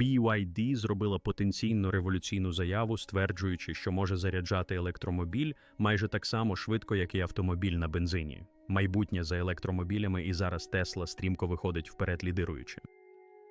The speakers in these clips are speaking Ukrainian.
BYD зробила потенційно революційну заяву, стверджуючи, що може заряджати електромобіль майже так само швидко, як і автомобіль на бензині. Майбутнє за електромобілями і зараз Тесла стрімко виходить вперед лідируючи.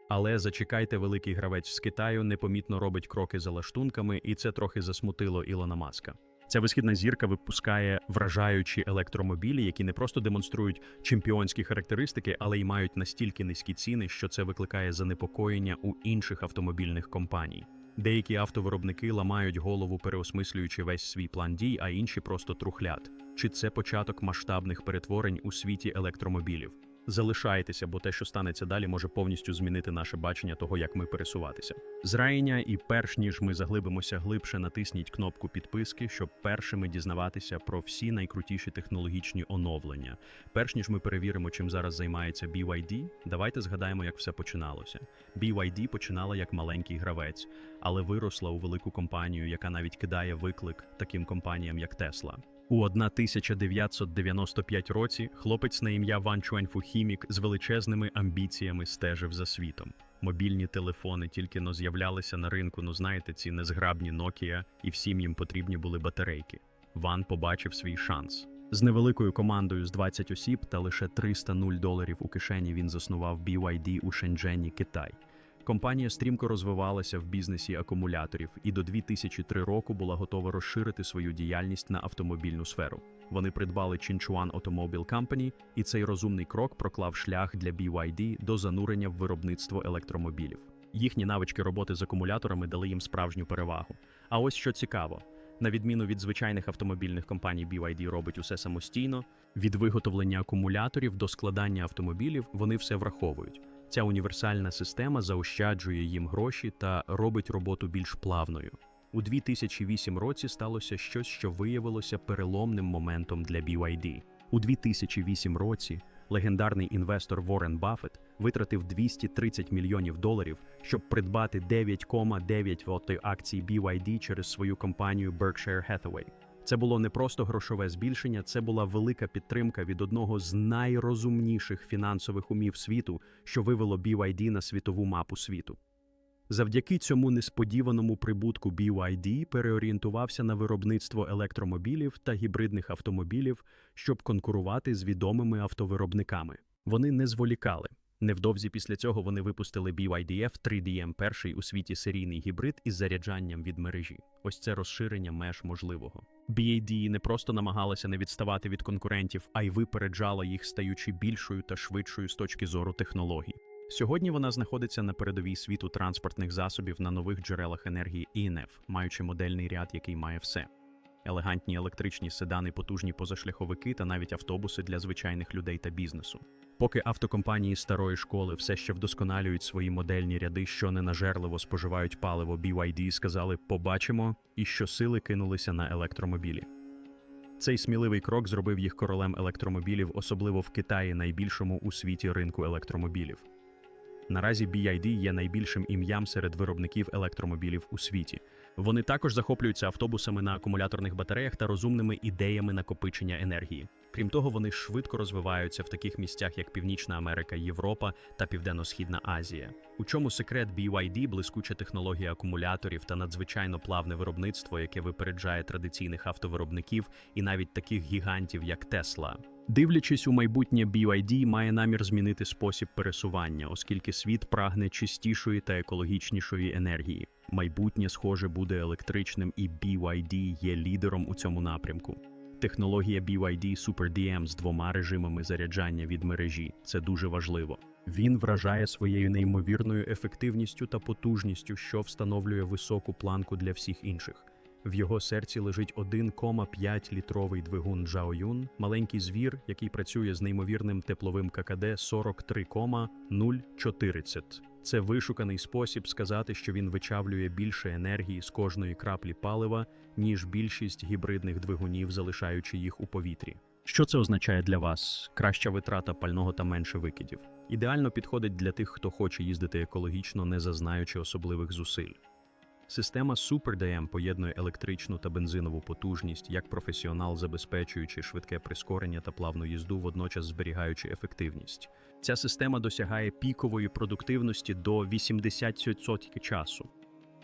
Але зачекайте, великий гравець з Китаю непомітно робить кроки за лаштунками, і це трохи засмутило Ілона Маска. Ця висхідна зірка випускає вражаючі електромобілі, які не просто демонструють чемпіонські характеристики, але й мають настільки низькі ціни, що це викликає занепокоєння у інших автомобільних компаній. Деякі автовиробники ламають голову, переосмислюючи весь свій план дій, а інші просто трухлять. Чи це початок масштабних перетворень у світі електромобілів? Залишайтеся, бо те, що станеться далі, може повністю змінити наше бачення того, як ми пересуватися. Зрайня, і перш ніж ми заглибимося глибше, натисніть кнопку підписки, щоб першими дізнаватися про всі найкрутіші технологічні оновлення. Перш ніж ми перевіримо, чим зараз займається BYD, давайте згадаємо, як все починалося. BYD починала як маленький гравець, але виросла у велику компанію, яка навіть кидає виклик таким компаніям, як Tesla. У 1995 році хлопець на ім'я Ван Чуенфу Хімік з величезними амбіціями стежив за світом. Мобільні телефони тільки но з'являлися на ринку, ну знаєте, ці незграбні Nokia, і всім їм потрібні були батарейки. Ван побачив свій шанс. З невеликою командою з 20 осіб та лише 300 0 доларів у кишені він заснував BYD у Шенджені, Китай. Компанія стрімко розвивалася в бізнесі акумуляторів і до 2003 року була готова розширити свою діяльність на автомобільну сферу. Вони придбали Chinchuan Automobile Company, і цей розумний крок проклав шлях для BYD до занурення в виробництво електромобілів. Їхні навички роботи з акумуляторами дали їм справжню перевагу. А ось що цікаво. На відміну від звичайних автомобільних компаній, BYD робить усе самостійно. Від виготовлення акумуляторів до складання автомобілів вони все враховують. Ця універсальна система заощаджує їм гроші та робить роботу більш плавною. У 2008 році сталося щось, що виявилося переломним моментом для BYD. У 2008 році легендарний інвестор Ворен Баффет витратив 230 мільйонів доларів, щоб придбати 9,9 акцій BYD через свою компанію Berkshire Hathaway. Це було не просто грошове збільшення, це була велика підтримка від одного з найрозумніших фінансових умів світу, що вивело BYD на світову мапу світу. Завдяки цьому несподіваному прибутку BYD переорієнтувався на виробництво електромобілів та гібридних автомобілів, щоб конкурувати з відомими автовиробниками. Вони не зволікали. Невдовзі після цього вони випустили BYD F3DM, перший у світі серійний гібрид із заряджанням від мережі. Ось це розширення меж можливого. BYD не просто намагалася не відставати від конкурентів, а й випереджала їх, стаючи більшою та швидшою з точки зору технологій. Сьогодні вона знаходиться на передовій світу транспортних засобів на нових джерелах енергії ENF, маючи модельний ряд, який має все. Елегантні електричні седани, потужні позашляховики та навіть автобуси для звичайних людей та бізнесу. Поки автокомпанії старої школи все ще вдосконалюють свої модельні ряди, що ненажерливо споживають паливо, BYD сказали побачимо і щосили кинулися на електромобілі. Цей сміливий крок зробив їх королем електромобілів, особливо в Китаї, найбільшому у світі ринку електромобілів. Наразі BYD є найбільшим ім'ям серед виробників електромобілів у світі. Вони також захоплюються автобусами на акумуляторних батареях та розумними ідеями накопичення енергії. Крім того, вони швидко розвиваються в таких місцях, як Північна Америка, Європа та Південно-Східна Азія. У чому секрет BYD – блискуча технологія акумуляторів та надзвичайно плавне виробництво, яке випереджає традиційних автовиробників і навіть таких гігантів, як Tesla. Дивлячись у майбутнє, BYD має намір змінити спосіб пересування, оскільки світ прагне чистішої та екологічнішої енергії. Майбутнє, схоже, буде електричним, і BYD є лідером у цьому напрямку. Технологія BYD SuperDM з двома режимами заряджання від мережі це дуже важливо. Він вражає своєю неймовірною ефективністю та потужністю, що встановлює високу планку для всіх інших. В його серці лежить 1,5 літровий двигун Zhaoyun, маленький звір, який працює з неймовірним тепловим ККД 43,040. Це вишуканий спосіб сказати, що він вичавлює більше енергії з кожної краплі палива, ніж більшість гібридних двигунів, залишаючи їх у повітрі. Що це означає для вас? Краща витрата пального та менше викидів. Ідеально підходить для тих, хто хоче їздити екологічно, не зазнаючи особливих зусиль. Система Super DM поєднує електричну та бензинову потужність, як професіонал, забезпечуючи швидке прискорення та плавну їзду, водночас зберігаючи ефективність. Ця система досягає пікової продуктивності до 80% часу.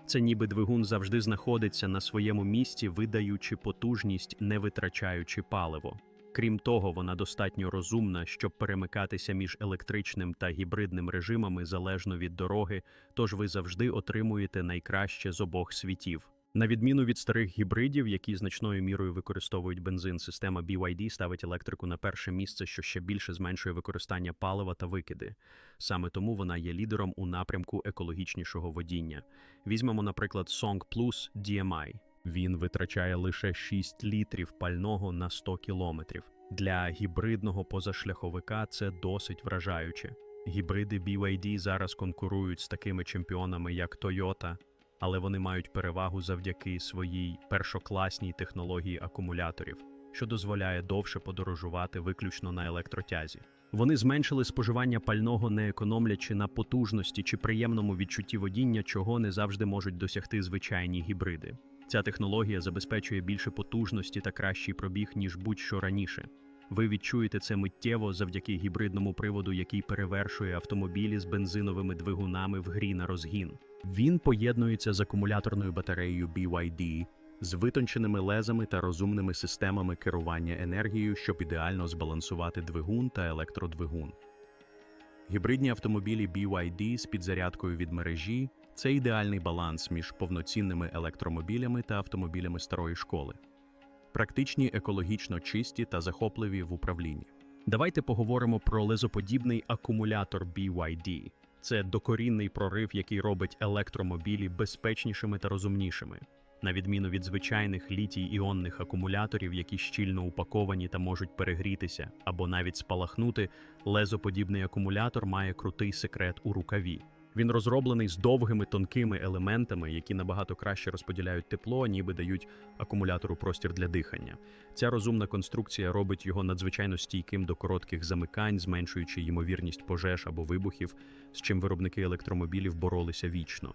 Це ніби двигун завжди знаходиться на своєму місці, видаючи потужність, не витрачаючи паливо. Крім того, вона достатньо розумна, щоб перемикатися між електричним та гібридним режимами залежно від дороги, тож ви завжди отримуєте найкраще з обох світів. На відміну від старих гібридів, які значною мірою використовують бензин, система BYD ставить електрику на перше місце, що ще більше зменшує використання палива та викиди. Саме тому вона є лідером у напрямку екологічнішого водіння. Візьмемо, наприклад, Song Plus DMI. Він витрачає лише 6 літрів пального на 100 кілометрів. Для гібридного позашляховика це досить вражаюче. Гібриди BYD зараз конкурують з такими чемпіонами, як Toyota, але вони мають перевагу завдяки своїй першокласній технології акумуляторів, що дозволяє довше подорожувати виключно на електротязі. Вони зменшили споживання пального, не економлячи на потужності чи приємному відчутті водіння, чого не завжди можуть досягти звичайні гібриди. Ця технологія забезпечує більше потужності та кращий пробіг, ніж будь-що раніше. Ви відчуєте це миттєво завдяки гібридному приводу, який перевершує автомобілі з бензиновими двигунами в грі на розгін. Він поєднується з акумуляторною батареєю BYD, з витонченими лезами та розумними системами керування енергією, щоб ідеально збалансувати двигун та електродвигун. Гібридні автомобілі BYD з підзарядкою від мережі це ідеальний баланс між повноцінними електромобілями та автомобілями старої школи. Практичні, екологічно чисті та захопливі в управлінні. Давайте поговоримо про лезоподібний акумулятор BYD. Це докорінний прорив, який робить електромобілі безпечнішими та розумнішими. На відміну від звичайних літій-іонних акумуляторів, які щільно упаковані та можуть перегрітися або навіть спалахнути, лезоподібний акумулятор має крутий секрет у рукаві. Він розроблений з довгими тонкими елементами, які набагато краще розподіляють тепло, ніби дають акумулятору простір для дихання. Ця розумна конструкція робить його надзвичайно стійким до коротких замикань, зменшуючи ймовірність пожеж або вибухів, з чим виробники електромобілів боролися вічно.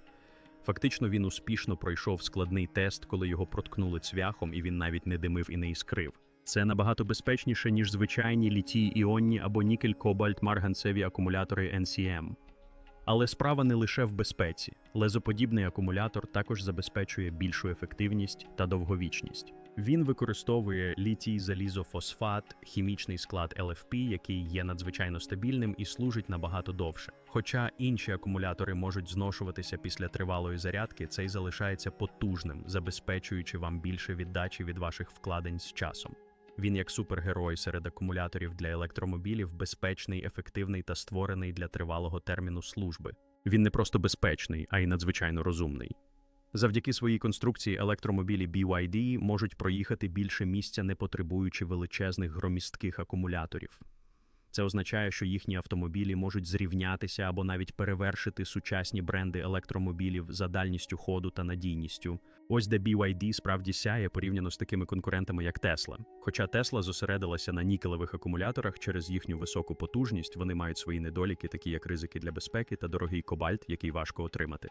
Фактично, він успішно пройшов складний тест, коли його проткнули цвяхом, і він навіть не димив і не іскрив. Це набагато безпечніше, ніж звичайні літій іонні або нікель-кобальт-марганцеві акумулятори NCM. Але справа не лише в безпеці. Лезоподібний акумулятор також забезпечує більшу ефективність та довговічність. Він використовує літій залізофосфат, хімічний склад LFP, який є надзвичайно стабільним і служить набагато довше. Хоча інші акумулятори можуть зношуватися після тривалої зарядки, цей залишається потужним, забезпечуючи вам більше віддачі від ваших вкладень з часом. Він як супергерой серед акумуляторів для електромобілів, безпечний, ефективний та створений для тривалого терміну служби. Він не просто безпечний, а й надзвичайно розумний. Завдяки своїй конструкції електромобілі BYD можуть проїхати більше місця, не потребуючи величезних громістких акумуляторів. Це означає, що їхні автомобілі можуть зрівнятися або навіть перевершити сучасні бренди електромобілів за дальністю ходу та надійністю. Ось де BYD справді сяє порівняно з такими конкурентами, як Tesla. Хоча Tesla зосередилася на нікелевих акумуляторах через їхню високу потужність, вони мають свої недоліки, такі як ризики для безпеки та дорогий кобальт, який важко отримати.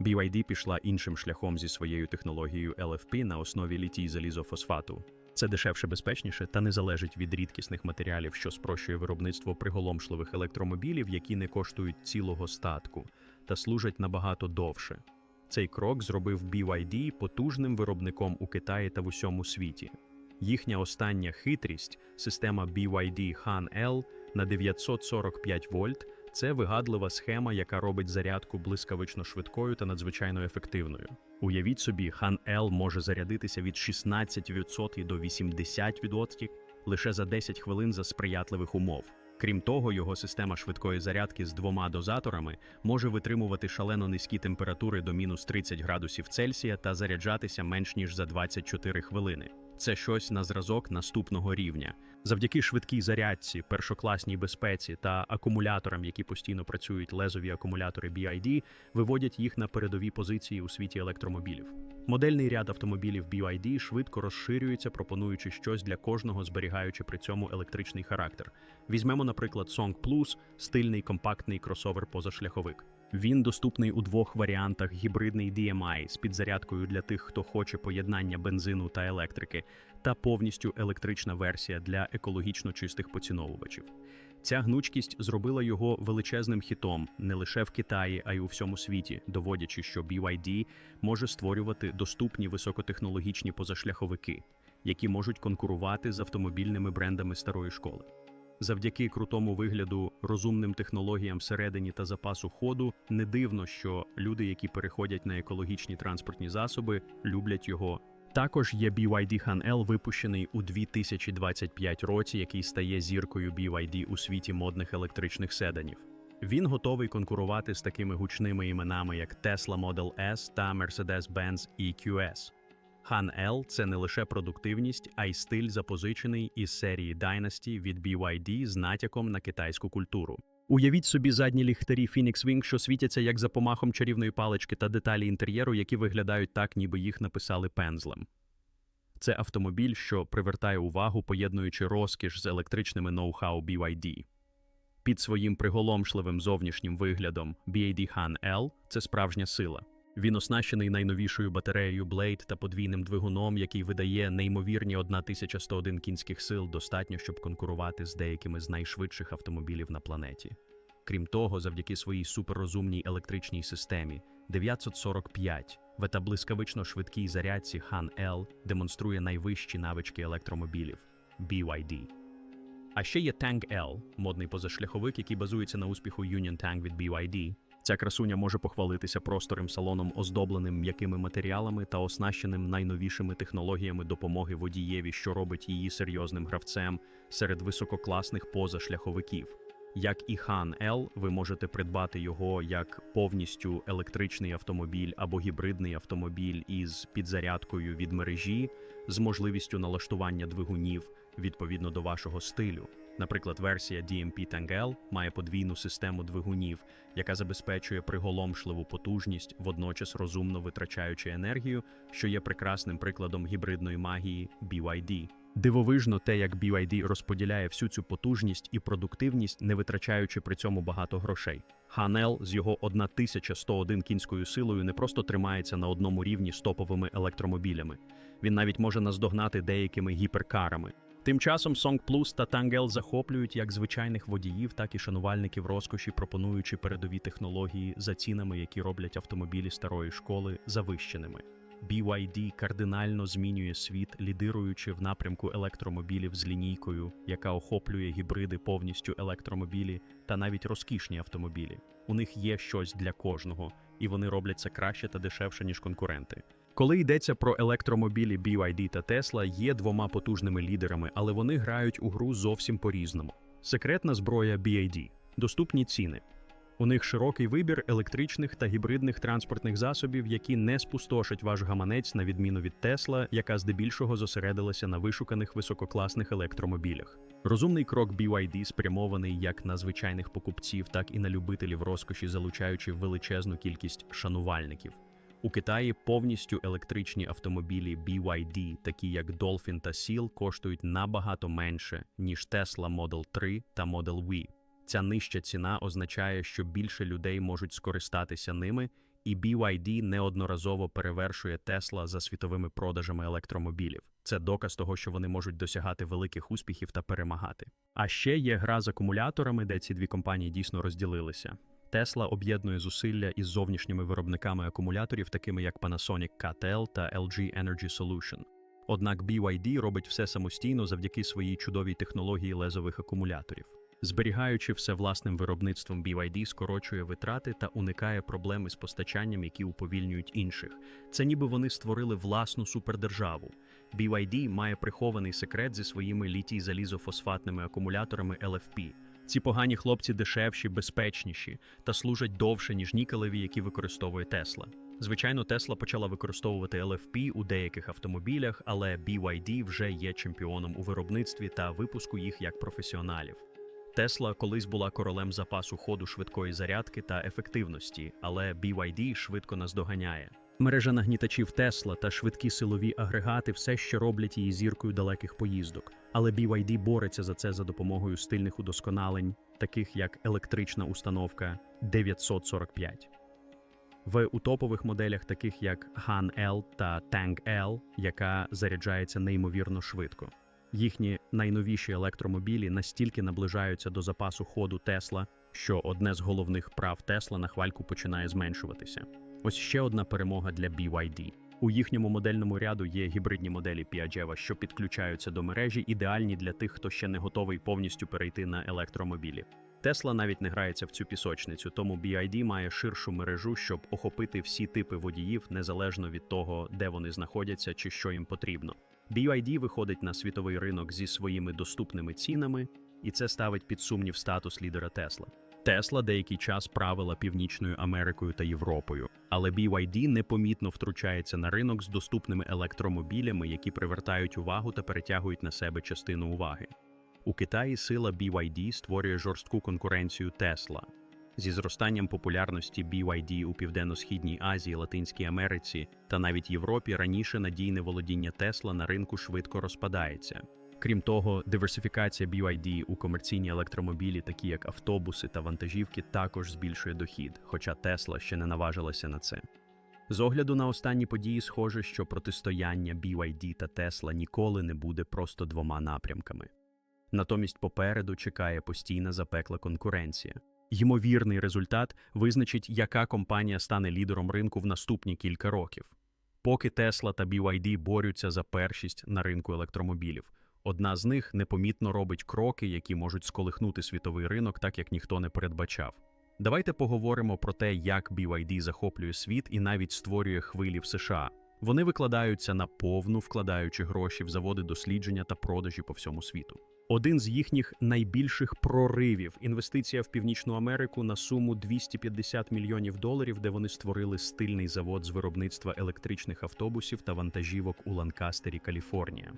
BYD пішла іншим шляхом зі своєю технологією LFP на основі літій залізофосфату. Це дешевше, безпечніше та не залежить від рідкісних матеріалів, що спрощує виробництво приголомшливих електромобілів, які не коштують цілого статку та служать набагато довше. Цей крок зробив BYD потужним виробником у Китаї та в усьому світі. Їхня остання хитрість, система BYD Han L на 945 вольт, це вигадлива схема, яка робить зарядку блискавично швидкою та надзвичайно ефективною. Уявіть собі, Han L може зарядитися від 16% до 80% лише за 10 хвилин за сприятливих умов. Крім того, його система швидкої зарядки з двома дозаторами може витримувати шалено низькі температури до мінус 30 градусів Цельсія та заряджатися менш ніж за 24 хвилини. Це щось на зразок наступного рівня. Завдяки швидкій зарядці, першокласній безпеці та акумуляторам, які постійно працюють лезові акумулятори BID, виводять їх на передові позиції у світі електромобілів. Модельний ряд автомобілів BYD швидко розширюється, пропонуючи щось для кожного, зберігаючи при цьому електричний характер. Візьмемо, наприклад, Song Plus – стильний компактний кросовер позашляховик. Він доступний у двох варіантах: гібридний DMI з підзарядкою для тих, хто хоче поєднання бензину та електрики, та повністю електрична версія для екологічно чистих поціновувачів. Ця гнучкість зробила його величезним хітом не лише в Китаї, а й у всьому світі, доводячи, що BYD може створювати доступні високотехнологічні позашляховики, які можуть конкурувати з автомобільними брендами старої школи. Завдяки крутому вигляду, розумним технологіям всередині та запасу ходу, не дивно, що люди, які переходять на екологічні транспортні засоби, люблять його. Також є BYD Han L, випущений у 2025 році, який стає зіркою BYD у світі модних електричних седанів. Він готовий конкурувати з такими гучними іменами, як Tesla Model S та Mercedes-Benz EQS. Han L – це не лише продуктивність, а й стиль, запозичений із серії Dynasty від BYD з натяком на китайську культуру. Уявіть собі задні ліхтарі Phoenix Wing, що світяться як за помахом чарівної палички та деталі інтер'єру, які виглядають так, ніби їх написали пензлем. Це автомобіль, що привертає увагу, поєднуючи розкіш з електричними ноу-хау BYD. Під своїм приголомшливим зовнішнім виглядом BYD Han L – це справжня сила. Він оснащений найновішою батареєю Blade та подвійним двигуном, який видає неймовірні 1101 кінських сил, достатньо, щоб конкурувати з деякими з найшвидших автомобілів на планеті. Крім того, завдяки своїй суперрозумній електричній системі 945 в етаблискавично швидкій зарядці Han L демонструє найвищі навички електромобілів BYD. А ще є Tank L, модний позашляховик, який базується на успіху Union Tank від BYD. Ця красуня може похвалитися просторим салоном, оздобленим м'якими матеріалами та оснащеним найновішими технологіями допомоги водієві, що робить її серйозним гравцем серед висококласних позашляховиків. Як і Han L, ви можете придбати його як повністю електричний автомобіль або гібридний автомобіль із підзарядкою від мережі з можливістю налаштування двигунів відповідно до вашого стилю. Наприклад, версія DMP Tangel має подвійну систему двигунів, яка забезпечує приголомшливу потужність, водночас розумно витрачаючи енергію, що є прекрасним прикладом гібридної магії BYD. Дивовижно те, як BYD розподіляє всю цю потужність і продуктивність, не витрачаючи при цьому багато грошей. Hanel з його 1101 кінською силою не просто тримається на одному рівні з топовими електромобілями. Він навіть може наздогнати деякими гіперкарами. Тим часом Song Plus та Tangel захоплюють як звичайних водіїв, так і шанувальників розкоші, пропонуючи передові технології за цінами, які роблять автомобілі старої школи завищеними. BYD кардинально змінює світ, лідируючи в напрямку електромобілів з лінійкою, яка охоплює гібриди повністю електромобілі та навіть розкішні автомобілі. У них є щось для кожного, і вони роблять це краще та дешевше, ніж конкуренти. Коли йдеться про електромобілі BYD та Tesla, є двома потужними лідерами, але вони грають у гру зовсім по-різному. Секретна зброя BYD – доступні ціни. У них широкий вибір електричних та гібридних транспортних засобів, які не спустошать ваш гаманець на відміну від Tesla, яка здебільшого зосередилася на вишуканих висококласних електромобілях. Розумний крок BYD спрямований як на звичайних покупців, так і на любителів розкоші, залучаючи величезну кількість шанувальників. У Китаї повністю електричні автомобілі BYD, такі як Dolphin та Seal, коштують набагато менше, ніж Tesla Model 3 та Model V. Ця нижча ціна означає, що більше людей можуть скористатися ними, і BYD неодноразово перевершує Tesla за світовими продажами електромобілів. Це доказ того, що вони можуть досягати великих успіхів та перемагати. А ще є гра з акумуляторами, де ці дві компанії дійсно розділилися. Tesla об'єднує зусилля із зовнішніми виробниками акумуляторів, такими як Panasonic KTL та LG Energy Solution. Однак BYD робить все самостійно завдяки своїй чудовій технології лезових акумуляторів. Зберігаючи все власним виробництвом, BYD скорочує витрати та уникає проблеми з постачанням, які уповільнюють інших. Це ніби вони створили власну супердержаву. BYD має прихований секрет зі своїми літій залізофосфатними акумуляторами LFP. Ці погані хлопці дешевші, безпечніші та служать довше, ніж нікелеві, які використовує Tesla. Звичайно, Tesla почала використовувати LFP у деяких автомобілях, але BYD вже є чемпіоном у виробництві та випуску їх як професіоналів. Tesla колись була королем запасу ходу швидкої зарядки та ефективності, але BYD швидко наздоганяє. Мережа нагнітачів Тесла та швидкі силові агрегати все ще роблять її зіркою далеких поїздок. Але BYD бореться за це за допомогою стильних удосконалень, таких як електрична установка 945. В утопових моделях, таких як Han L та Tang L, яка заряджається неймовірно швидко. Їхні найновіші електромобілі настільки наближаються до запасу ходу Тесла, що одне з головних прав Тесла на хвальку починає зменшуватися. Ось ще одна перемога для BYD. У їхньому модельному ряду є гібридні моделі Piaggio, що підключаються до мережі, ідеальні для тих, хто ще не готовий повністю перейти на електромобілі. Тесла навіть не грається в цю пісочницю, тому BYD має ширшу мережу, щоб охопити всі типи водіїв незалежно від того, де вони знаходяться чи що їм потрібно. BYD виходить на світовий ринок зі своїми доступними цінами, і це ставить під сумнів статус лідера Тесла. Тесла деякий час правила Північною Америкою та Європою, але BYD непомітно втручається на ринок з доступними електромобілями, які привертають увагу та перетягують на себе частину уваги. У Китаї сила BYD створює жорстку конкуренцію Тесла. Зі зростанням популярності BYD у Південно-Східній Азії, Латинській Америці та навіть Європі раніше надійне володіння Тесла на ринку швидко розпадається. Крім того, диверсифікація BYD у комерційні електромобілі, такі як автобуси та вантажівки, також збільшує дохід, хоча Тесла ще не наважилася на це. З огляду на останні події, схоже, що протистояння BYD та Тесла ніколи не буде просто двома напрямками. Натомість попереду чекає постійна запекла конкуренція. Ймовірний результат визначить, яка компанія стане лідером ринку в наступні кілька років. Поки Тесла та BYD борються за першість на ринку електромобілів. Одна з них непомітно робить кроки, які можуть сколихнути світовий ринок, так як ніхто не передбачав. Давайте поговоримо про те, як BYD захоплює світ і навіть створює хвилі в США. Вони викладаються на повну, вкладаючи гроші в заводи дослідження та продажі по всьому світу. Один з їхніх найбільших проривів інвестиція в Північну Америку на суму 250 мільйонів доларів, де вони створили стильний завод з виробництва електричних автобусів та вантажівок у Ланкастері, Каліфорнія.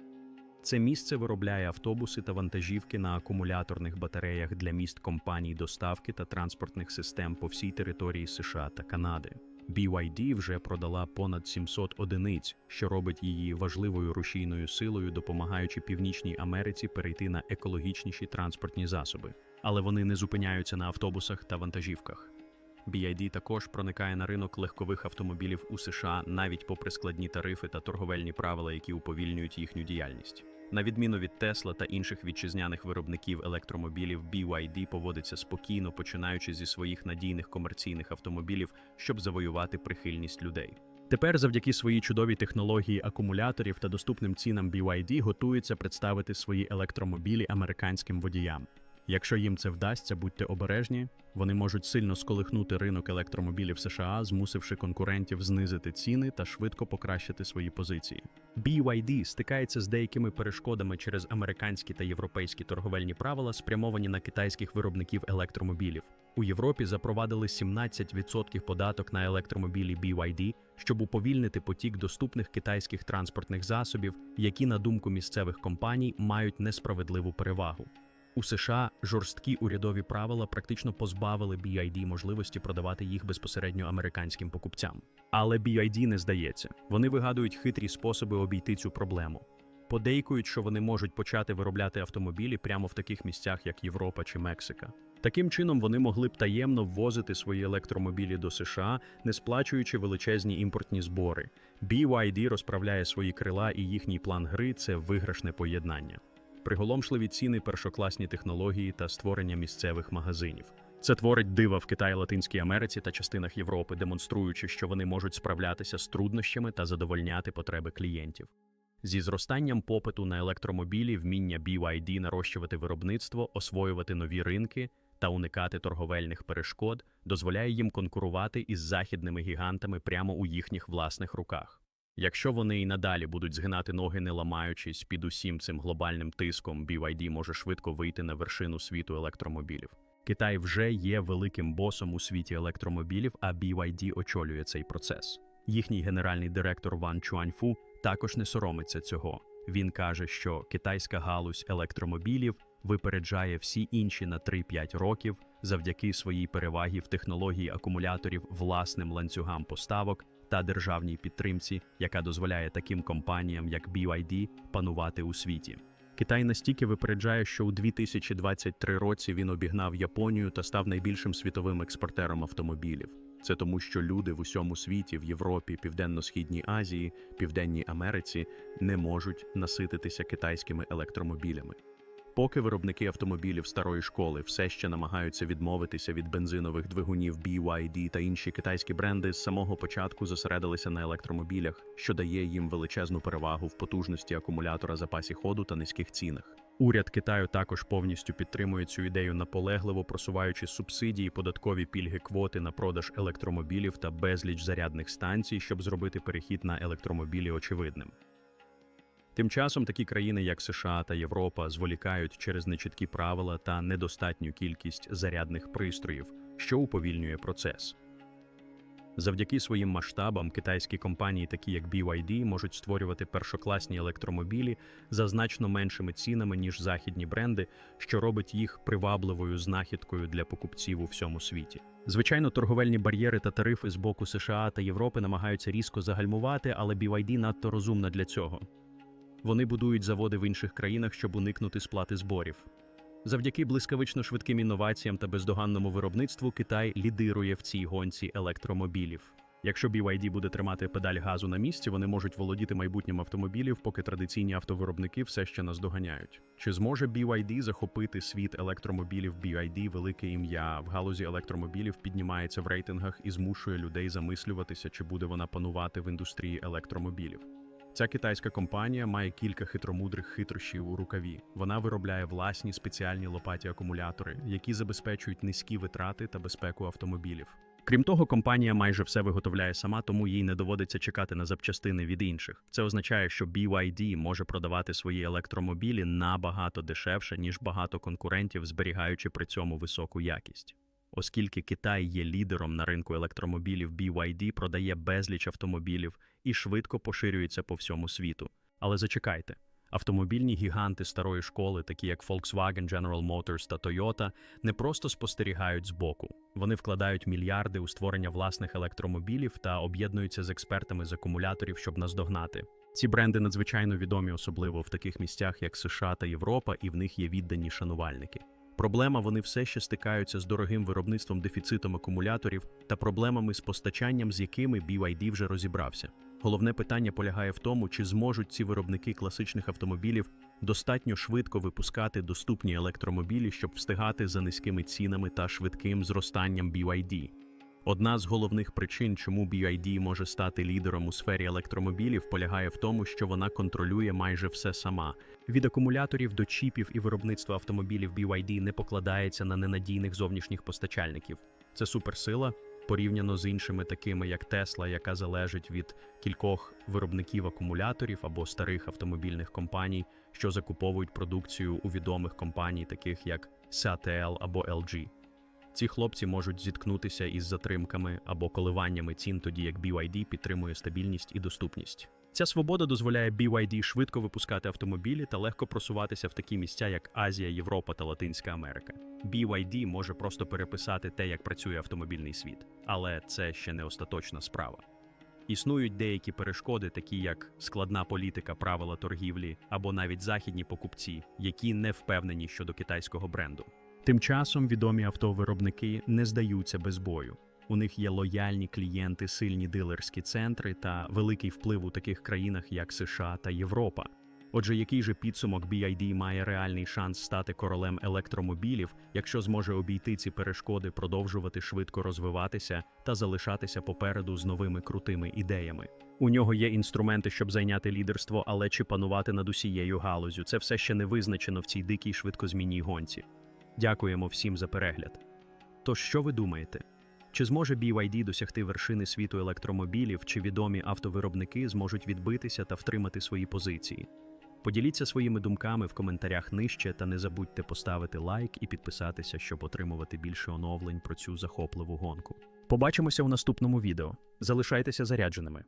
Це місце виробляє автобуси та вантажівки на акумуляторних батареях для міст компаній доставки та транспортних систем по всій території США та Канади. BYD вже продала понад 700 одиниць, що робить її важливою рушійною силою, допомагаючи Північній Америці перейти на екологічніші транспортні засоби. Але вони не зупиняються на автобусах та вантажівках. BYD також проникає на ринок легкових автомобілів у США навіть попри складні тарифи та торговельні правила, які уповільнюють їхню діяльність. На відміну від Tesla та інших вітчизняних виробників електромобілів, BYD поводиться спокійно, починаючи зі своїх надійних комерційних автомобілів, щоб завоювати прихильність людей. Тепер, завдяки своїй чудовій технології акумуляторів та доступним цінам BYD готується представити свої електромобілі американським водіям. Якщо їм це вдасться, будьте обережні, вони можуть сильно сколихнути ринок електромобілів США, змусивши конкурентів знизити ціни та швидко покращити свої позиції. BYD стикається з деякими перешкодами через американські та європейські торговельні правила, спрямовані на китайських виробників електромобілів. У Європі запровадили 17% податок на електромобілі BYD, щоб уповільнити потік доступних китайських транспортних засобів, які, на думку місцевих компаній, мають несправедливу перевагу. У США жорсткі урядові правила практично позбавили BYD можливості продавати їх безпосередньо американським покупцям. Але BYD не здається. Вони вигадують хитрі способи обійти цю проблему. Подейкують, що вони можуть почати виробляти автомобілі прямо в таких місцях, як Європа чи Мексика. Таким чином вони могли б таємно ввозити свої електромобілі до США, не сплачуючи величезні імпортні збори. BYD розправляє свої крила, і їхній план гри це виграшне поєднання приголомшливі ціни, першокласні технології та створення місцевих магазинів. Це творить дива в Китаї, Латинській Америці та частинах Європи, демонструючи, що вони можуть справлятися з труднощами та задовольняти потреби клієнтів. Зі зростанням попиту на електромобілі, вміння BYD нарощувати виробництво, освоювати нові ринки та уникати торговельних перешкод дозволяє їм конкурувати із західними гігантами прямо у їхніх власних руках. Якщо вони і надалі будуть згинати ноги, не ламаючись під усім цим глобальним тиском, BYD може швидко вийти на вершину світу електромобілів. Китай вже є великим босом у світі електромобілів, а BYD очолює цей процес. Їхній генеральний директор Ван Чуаньфу також не соромиться цього. Він каже, що китайська галузь електромобілів випереджає всі інші на 3-5 років завдяки своїй перевагі в технології акумуляторів власним ланцюгам поставок та державній підтримці, яка дозволяє таким компаніям, як BYD, панувати у світі. Китай настільки випереджає, що у 2023 році він обігнав Японію та став найбільшим світовим експортером автомобілів. Це тому, що люди в усьому світі, в Європі, Південно-Східній Азії, Південній Америці не можуть насититися китайськими електромобілями. Поки виробники автомобілів старої школи все ще намагаються відмовитися від бензинових двигунів BYD та інші китайські бренди з самого початку зосередилися на електромобілях, що дає їм величезну перевагу в потужності акумулятора запасі ходу та низьких цінах. Уряд Китаю також повністю підтримує цю ідею наполегливо просуваючи субсидії, податкові пільги квоти на продаж електромобілів та безліч зарядних станцій, щоб зробити перехід на електромобілі очевидним. Тим часом такі країни, як США та Європа, зволікають через нечіткі правила та недостатню кількість зарядних пристроїв, що уповільнює процес. Завдяки своїм масштабам китайські компанії, такі як BYD, можуть створювати першокласні електромобілі за значно меншими цінами, ніж західні бренди, що робить їх привабливою знахідкою для покупців у всьому світі. Звичайно, торговельні бар'єри та тарифи з боку США та Європи намагаються різко загальмувати, але BYD надто розумна для цього. Вони будують заводи в інших країнах, щоб уникнути сплати зборів. Завдяки блискавично швидким інноваціям та бездоганному виробництву Китай лідирує в цій гонці електромобілів. Якщо BYD буде тримати педаль газу на місці, вони можуть володіти майбутнім автомобілів, поки традиційні автовиробники все ще наздоганяють. Чи зможе BYD захопити світ електромобілів? BYD велике ім'я в галузі електромобілів піднімається в рейтингах і змушує людей замислюватися, чи буде вона панувати в індустрії електромобілів. Ця китайська компанія має кілька хитромудрих хитрощів у рукаві. Вона виробляє власні спеціальні лопаті акумулятори, які забезпечують низькі витрати та безпеку автомобілів. Крім того, компанія майже все виготовляє сама, тому їй не доводиться чекати на запчастини від інших. Це означає, що BYD може продавати свої електромобілі набагато дешевше, ніж багато конкурентів, зберігаючи при цьому високу якість. Оскільки Китай є лідером на ринку електромобілів, BYD продає безліч автомобілів і швидко поширюється по всьому світу. Але зачекайте, автомобільні гіганти старої школи, такі як Volkswagen, General Motors та Toyota, не просто спостерігають збоку. Вони вкладають мільярди у створення власних електромобілів та об'єднуються з експертами з акумуляторів, щоб наздогнати. Ці бренди надзвичайно відомі, особливо в таких місцях, як США та Європа, і в них є віддані шанувальники. Проблема вони все ще стикаються з дорогим виробництвом дефіцитом акумуляторів та проблемами з постачанням, з якими BYD вже розібрався. Головне питання полягає в тому, чи зможуть ці виробники класичних автомобілів достатньо швидко випускати доступні електромобілі, щоб встигати за низькими цінами та швидким зростанням BYD. Одна з головних причин, чому BYD може стати лідером у сфері електромобілів, полягає в тому, що вона контролює майже все сама. Від акумуляторів до чіпів і виробництва автомобілів BYD не покладається на ненадійних зовнішніх постачальників. Це суперсила порівняно з іншими, такими як Тесла, яка залежить від кількох виробників акумуляторів або старих автомобільних компаній, що закуповують продукцію у відомих компаній, таких як CATL або LG. Ці хлопці можуть зіткнутися із затримками або коливаннями цін, тоді як BYD підтримує стабільність і доступність. Ця свобода дозволяє BYD швидко випускати автомобілі та легко просуватися в такі місця, як Азія, Європа та Латинська Америка. BYD може просто переписати те, як працює автомобільний світ, але це ще не остаточна справа. Існують деякі перешкоди, такі як складна політика правила торгівлі або навіть західні покупці, які не впевнені щодо китайського бренду. Тим часом відомі автовиробники не здаються без бою. У них є лояльні клієнти, сильні дилерські центри та великий вплив у таких країнах, як США та Європа. Отже, який же підсумок BYD має реальний шанс стати королем електромобілів, якщо зможе обійти ці перешкоди, продовжувати швидко розвиватися та залишатися попереду з новими крутими ідеями? У нього є інструменти, щоб зайняти лідерство, але чи панувати над усією галузю? Це все ще не визначено в цій дикій швидкозмінній гонці. Дякуємо всім за перегляд. Тож, що ви думаєте? Чи зможе BYD досягти вершини світу електромобілів, чи відомі автовиробники зможуть відбитися та втримати свої позиції? Поділіться своїми думками в коментарях нижче та не забудьте поставити лайк і підписатися, щоб отримувати більше оновлень про цю захопливу гонку. Побачимося у наступному відео. Залишайтеся зарядженими.